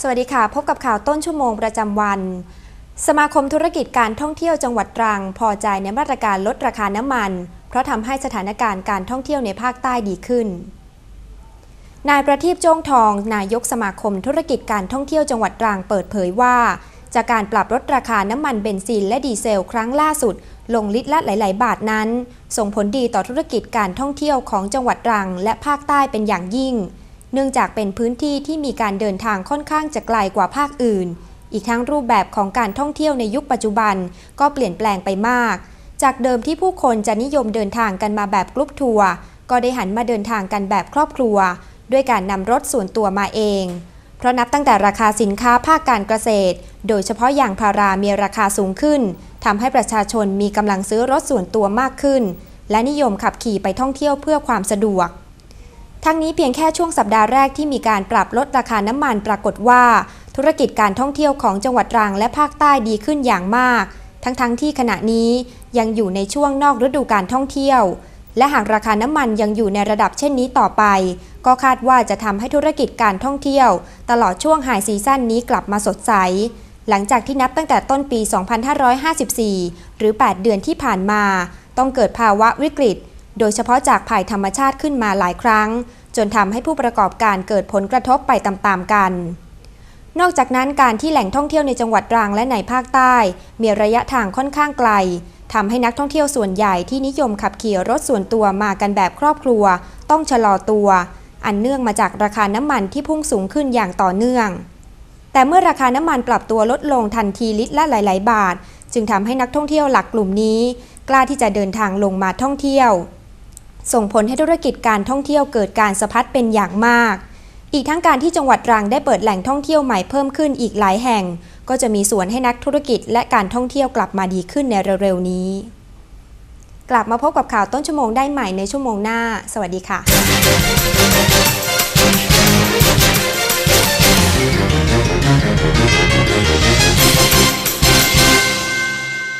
สวัสดีค่ะ พบกับข่าวต้นชั่วโมงประจำวัน สมาคมธุรกิจการท่องเที่ยวจังหวัดตรัง พอใจในมาตรการลดราคาน้ำมัน เพราะทำให้สถานการณ์การท่องเที่ยวในภาคใต้ดีขึ้น นายประทีปโจ้งทอง นายกสมาคมธุรกิจการท่องเที่ยวจังหวัดตรังเปิดเผยว่า จากการปรับลดราคาน้ำมันเบนซินและดีเซลครั้งล่าสุด ลงลิตรละหลาย ๆ บาทนั้น ส่งผลดีต่อธุรกิจการท่องเที่ยวของจังหวัดตรัง และภาคใต้เป็นอย่างยิ่ง เนื่องจากเป็นพื้นที่ที่มีการเดินทางค่อนข้างจะไกลกว่าภาคอื่น อีกทั้งรูปแบบของการท่องเที่ยวในยุคปัจจุบันก็เปลี่ยนแปลงไปมาก จากเดิมที่ผู้คนจะนิยมเดินทางกันมาแบบกรุ๊ปทัวร์ ก็ได้หันมาเดินทางกันแบบครอบครัว ด้วยการนำรถส่วนตัวมาเอง เพราะนับตั้งแต่ราคาสินค้าภาคการเกษตร โดยเฉพาะอย่างพารามีราคาสูงขึ้นทำให้ประชาชนมีกำลังซื้อรถส่วนตัวมากขึ้น และนิยมขับขี่ไปท่องเที่ยวเพื่อความสะดวก ทั้งนี้เพียงแค่ช่วงสัปดาห์แรกที่มีการปรับลดราคาน้ำมันปรากฏว่า ธุรกิจการท่องเที่ยวของจังหวัดตรังและภาคใต้ดีขึ้นอย่างมาก ทั้งๆทที่ขณะนี้ยังอยู่ในช่วงนอกฤดูการท่องเที่ยว และหากราคาน้ำมันยังอยู่ในระดับเช่นนี้ต่อไป ก็คาดว่าจะทำให้ธุรกิจการท่องเที่ยว ตลอดช่วงไฮซีซั่นนี้กลับมาสดใสหลังจากที่นับตั้งแต่ต้นปี 2554 หรือ 8 เดือนที่ผ่านมา ต้องเกิดภาวะวิกฤต โดยเฉพาะจากภัยธรรมชาติขึ้นมาหลายครั้ง จนทำให้ผู้ประกอบการเกิดผลกระทบไปตามๆกัน นอกจากนั้นการที่แหล่งท่องเที่ยวในจังหวัดตรังและในภาคใต้ มีระยะทางค่อนข้างไกลทำให้นักท่องเที่ยวส่วนใหญ่ที่นิยมขับขี่รถส่วนตัวมากันแบบครอบครัว ต้องชะลอตัว อันเนื่องมาจากราคาน้ำมันที่พุ่งสูงขึ้นอย่างต่อเนื่อง แต่เมื่อราคาน้ำมันปรับตัวลดลงทันทีลิตรละหลาย ๆ บาท จึงทำให้นักท่องเที่ยวหลักกลุ่มนี้ กล้าที่จะเดินทางลงมาท่องเที่ยว ส่งผลให้ธุรกิจการท่องเที่ยวเกิดการสะพัดเป็นอย่างมาก อีกทั้งการที่จังหวัดตรังได้เปิดแหล่งท่องเที่ยวใหม่เพิ่มขึ้นอีกหลายแห่ง ก็จะมีส่วนให้นักธุรกิจและการท่องเที่ยวกลับมาดีขึ้นในเร็วๆนี้ กลับมาพบกับข่าวต้นชั่วโมงได้ใหม่ในชั่วโมงหน้า สวัสดีค่ะ